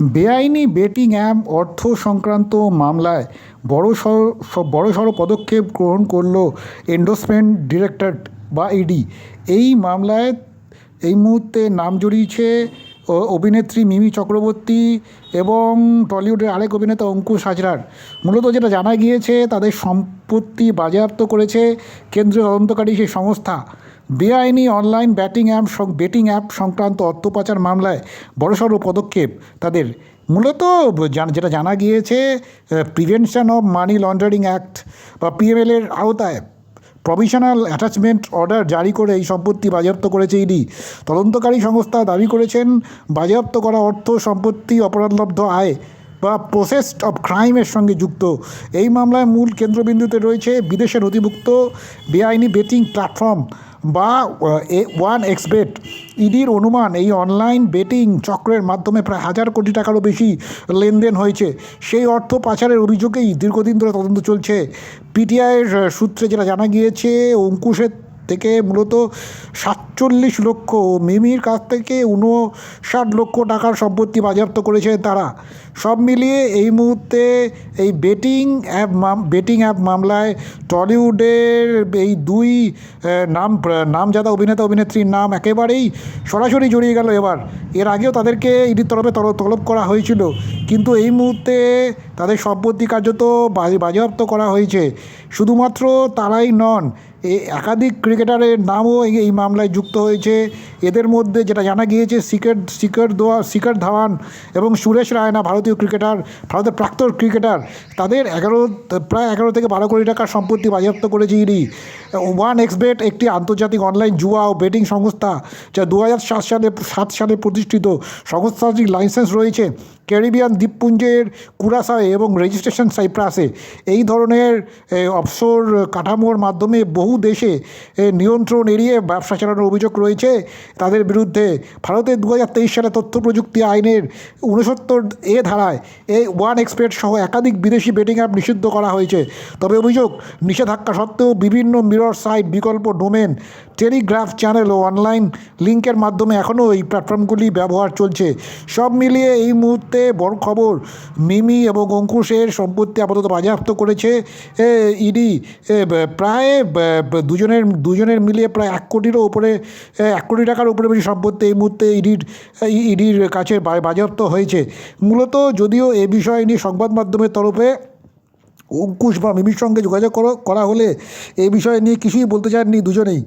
বেআইনি betting app অর্থ সংক্রান্ত মামলায় বড় বড়সড় বড়সড় পদক্ষেপ গ্রহণ করল এন্ডোসমেন্ট ডিরেক্টরেট বা ইডি এই মামলায় এই মুহূর্তে নাম জড়িয়েছে অভিনেত্রী মিমি চক্রবর্তী এবং টলিউডের আরেক অভিনেতা অঙ্কুশ হাজরার। মূলত যেটা জানা গিয়েছে, তাদের সম্পত্তি বাজেয়াপ্ত করেছে কেন্দ্রীয় তদন্তকারী সেই সংস্থা। বেআইনি online betting app betting app সংক্রান্ত অর্থ পাচার মামলায় বড়সড় পদক্ষেপ তাদের। মূলত যেটা জানা গিয়েছে prevention of money laundering act বা পিএমএল এর আওতায় প্রভিশনাল অ্যাটাচমেন্ট অর্ডার জারি করে এই সম্পত্তি বাজেয়াপ্ত করেছে ইডি। তদন্তকারী সংস্থা দাবি করেছেন, বাজেয়াপ্ত করা অর্থ সম্পত্তি অপরাধলব্ধ আয় বা প্রসেসড অফ ক্রাইমের সঙ্গে যুক্ত। এই মামলায় মূল কেন্দ্রবিন্দুতে রয়েছে বিদেশে নথিভুক্ত বেআইনি বেটিং প্ল্যাটফর্ম বা ওয়ান এক্সবেট ইডির অনুমান, এই অনলাইন বেটিং চক্রের মাধ্যমে প্রায় হাজার কোটি টাকারও বেশি লেনদেন হয়েছে। সেই অর্থ পাচারের অভিযোগেই দীর্ঘদিন ধরে তদন্ত চলছে। পিটিআইয়ের সূত্রে যেটা জানা গিয়েছে, অঙ্কুশের থেকে মূলত সাতচল্লিশ লক্ষ মিমির কাছ থেকে উনষাট লক্ষ টাকার সম্পত্তি বাজেয়াপ্ত করেছে তারা। সব মিলিয়ে এই মুহূর্তে এই বেটিং অ্যাপ বেটিং অ্যাপ মামলায় টলিউডের এই দুই নাম নামজাদা অভিনেতা অভিনেত্রীর নাম একেবারেই সরাসরি জড়িয়ে গেল এবার। এর আগেও তাদেরকে ইডির তরফে তল- তলব করা হয়েছিল। কিন্তু এই মুহূর্তে তাদের সম্পত্তি কার্যত বাজে- বাজেয়াপ্ত করা হয়েছে। শুধুমাত্র তারাই নন একাধিক ক্রিকেটারের নামও এই এই মামলায় যুক্ত হয়েছে। এদের মধ্যে যেটা জানা গিয়েছে শিখর শিখর দোয়া শিখর ধাওয়ান এবং সুরেশ রায়না, ভারতীয় ক্রিকেটার, ভারতের প্রাক্তন ক্রিকেটার, তাদের এগারো, প্রায় এগারো থেকে বারো কোটি টাকার সম্পত্তি বাজেয়াপ্ত করেছে ইডি। ওয়ান এক্সবেট একটি আন্তর্জাতিক অনলাইন জুয়া ও বেটিং সংস্থা, যা দু সাত সালে সাত সালে প্রতিষ্ঠিত। সংস্থাটির লাইসেন্স রয়েছে, ক্যারিবিয়ান দ্বীপপুঞ্জের কুরাসায় এবং রেজিস্ট্রেশন সাইপ্রাসে। এই ধরনের অবসর কাঠামোর মাধ্যমে বহু দেশে নিয়ন্ত্রণ এড়িয়ে ব্যবসা চালানোর অভিযোগ রয়েছে। তাদের বিরুদ্ধে ভারতের দু হাজার তেইশ সালে তথ্য প্রযুক্তি আইনের উনসত্তর এ ধারায় এই ওয়ান এক্সপের্ট সহ একাধিক বিদেশি বেটিং অ্যাপ নিষিদ্ধ করা হয়েছে। তবে অভিযোগ, নিষেধাজ্ঞা সত্ত্বেও বিভিন্ন মিরর সাইট বিকল্প ডোমেন টেলিগ্রাফ চ্যানেল ও অনলাইন লিঙ্কের মাধ্যমে এখনও এই প্ল্যাটফর্মগুলি ব্যবহার চলছে। সব মিলিয়ে এই মুহূর্তে বড় খবর, মিমি এবং অঙ্কুশের সম্পত্তি আপাতত বাজেয়াপ্ত করেছে। ইডি প্রায় দুজনের দুজনের মিলিয়ে প্রায় এক কোটিরও উপরে এক কোটি টাকার উপরে বেশি সম্পত্তি এই মুহূর্তে ইডির ইডির কাছে বাজেয়াপ্ত হয়েছে। মূলত যদিও এ বিষয় নিয়ে সংবাদ মাধ্যমের তরফে অঙ্কুশ বা মিমির সঙ্গে যোগাযোগ করা হলে এ বিষয় নিয়ে কিছুই বলতে চাননি দুজনেই।